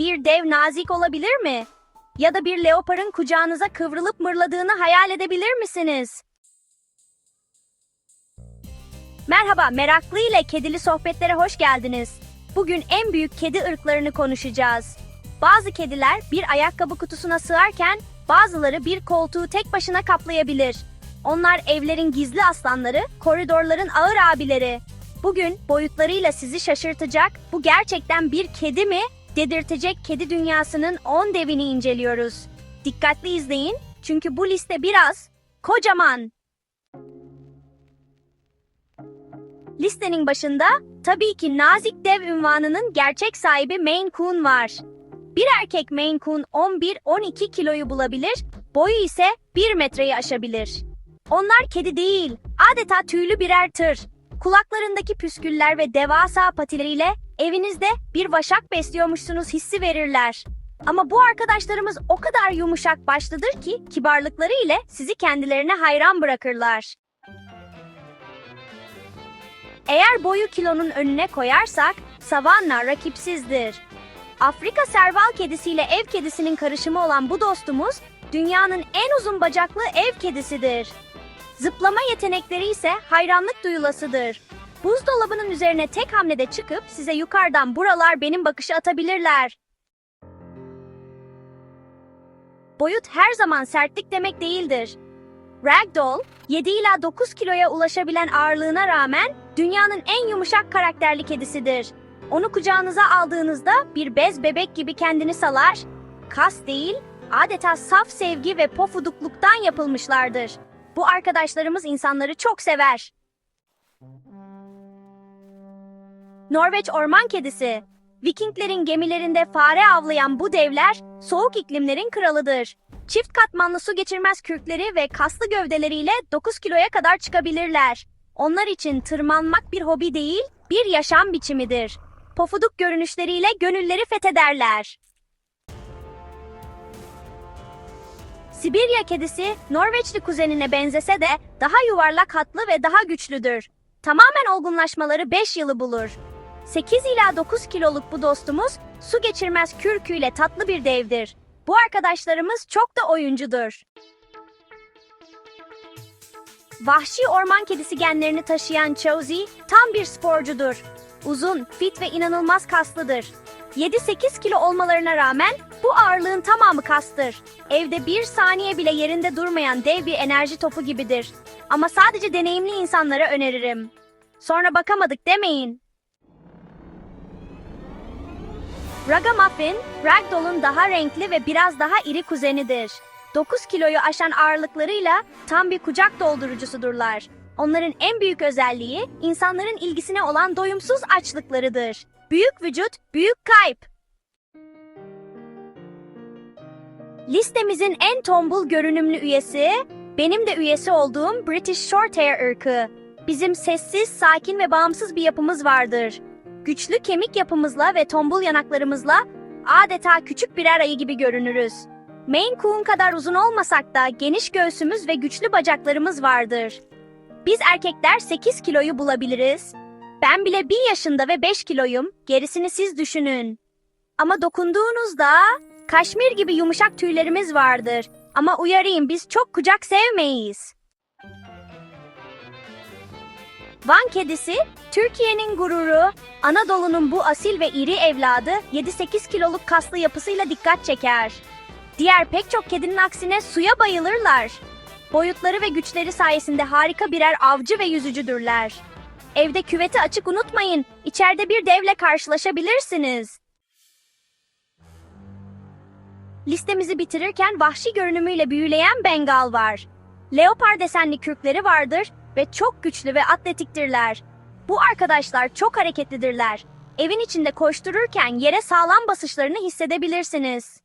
Bir dev nazik olabilir mi? Ya da bir leoparın kucağınıza kıvrılıp mırladığını hayal edebilir misiniz? Merhaba, meraklı ile kedili sohbetlere hoş geldiniz. Bugün en büyük kedi ırklarını konuşacağız. Bazı kediler bir ayakkabı kutusuna sığarken bazıları bir koltuğu tek başına kaplayabilir. Onlar evlerin gizli aslanları, koridorların ağır abileri. Bugün boyutlarıyla sizi şaşırtacak, bu gerçekten bir kedi mi? Dedirtecek kedi dünyasının 10 devini inceliyoruz. Dikkatli izleyin çünkü bu liste biraz kocaman. Listenin başında tabii ki nazik dev ünvanının gerçek sahibi Maine Coon var. Bir erkek Maine Coon 11-12 kiloyu bulabilir, boyu ise 1 metreyi aşabilir. Onlar kedi değil, adeta tüylü birer tır. Kulaklarındaki püsküller ve devasa patileriyle evinizde bir vaşak besliyormuşsunuz hissi verirler. Ama bu arkadaşlarımız o kadar yumuşak başlıdır ki kibarlıkları ile sizi kendilerine hayran bırakırlar. Eğer boyu kilonun önüne koyarsak savanna rakipsizdir. Afrika serval kedisiyle ev kedisinin karışımı olan bu dostumuz dünyanın en uzun bacaklı ev kedisidir. Zıplama yetenekleri ise hayranlık duyulasıdır. Buzdolabının üzerine tek hamlede çıkıp size yukarıdan buralar benim bakışı atabilirler. Boyut her zaman sertlik demek değildir. Ragdoll, 7 ila 9 kiloya ulaşabilen ağırlığına rağmen dünyanın en yumuşak karakterli kedisidir. Onu kucağınıza aldığınızda bir bez bebek gibi kendini salar, kas değil, adeta saf sevgi ve pofudukluktan yapılmışlardır. Bu arkadaşlarımız insanları çok sever. Norveç orman kedisi. Vikinglerin gemilerinde fare avlayan bu devler soğuk iklimlerin kralıdır. Çift katmanlı su geçirmez kürkleri ve kaslı gövdeleriyle 9 kiloya kadar çıkabilirler. Onlar için tırmanmak bir hobi değil, bir yaşam biçimidir. Pofuduk görünüşleriyle gönülleri fethederler. Sibirya kedisi Norveçli kuzenine benzese de daha yuvarlak hatlı ve daha güçlüdür. Tamamen olgunlaşmaları 5 yılı bulur. 8 ila 9 kiloluk bu dostumuz su geçirmez kürküyle tatlı bir devdir. Bu arkadaşlarımız çok da oyuncudur. Vahşi orman kedisi genlerini taşıyan Chozy tam bir sporcudur. Uzun, fit ve inanılmaz kaslıdır. 7-8 kilo olmalarına rağmen bu ağırlığın tamamı kastır. Evde bir saniye bile yerinde durmayan dev bir enerji topu gibidir. Ama sadece deneyimli insanlara öneririm. Sonra bakamadık demeyin. Ragamuffin, Ragdoll'un daha renkli ve biraz daha iri kuzenidir. 9 kiloyu aşan ağırlıklarıyla tam bir kucak doldurucusudurlar. Onların en büyük özelliği insanların ilgisine olan doyumsuz açlıklarıdır. Büyük vücut, büyük kalp. Listemizin en tombul görünümlü üyesi, benim de üyesi olduğum British Shorthair ırkı. Bizim sessiz, sakin ve bağımsız bir yapımız vardır. Güçlü kemik yapımızla ve tombul yanaklarımızla adeta küçük birer ayı gibi görünürüz. Maine Coon kadar uzun olmasak da geniş göğsümüz ve güçlü bacaklarımız vardır. Biz erkekler 8 kiloyu bulabiliriz. Ben bile 1 yaşında ve 5 kiloyum, gerisini siz düşünün. Ama dokunduğunuzda kaşmir gibi yumuşak tüylerimiz vardır. Ama uyarayım biz çok kucak sevmeyiz. Van kedisi, Türkiye'nin gururu, Anadolu'nun bu asil ve iri evladı 7-8 kiloluk kaslı yapısıyla dikkat çeker. Diğer pek çok kedinin aksine suya bayılırlar. Boyutları ve güçleri sayesinde harika birer avcı ve yüzücüdürler. Evde küveti açık unutmayın, içeride bir devle karşılaşabilirsiniz. Listemizi bitirirken vahşi görünümüyle büyüleyen Bengal var. Leopar desenli kürkleri vardır ve çok güçlü ve atletiktirler. Bu arkadaşlar çok hareketlidirler. Evin içinde koştururken yere sağlam basışlarını hissedebilirsiniz.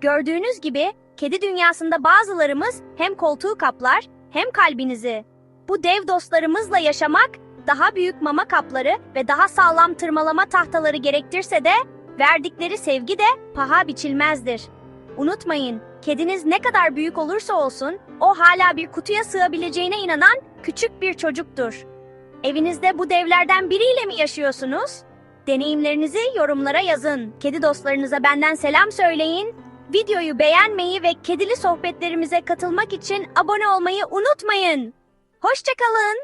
Gördüğünüz gibi kedi dünyasında bazılarımız hem koltuğu kaplar hem kalbinizi. Bu dev dostlarımızla yaşamak daha büyük mama kapları ve daha sağlam tırmalama tahtaları gerektirse de verdikleri sevgi de paha biçilmezdir. Unutmayın, kediniz ne kadar büyük olursa olsun o hala bir kutuya sığabileceğine inanan küçük bir çocuktur. Evinizde bu devlerden biriyle mi yaşıyorsunuz? Deneyimlerinizi yorumlara yazın. Kedi dostlarınıza benden selam söyleyin. Videoyu beğenmeyi ve kedili sohbetlerimize katılmak için abone olmayı unutmayın. Hoşçakalın.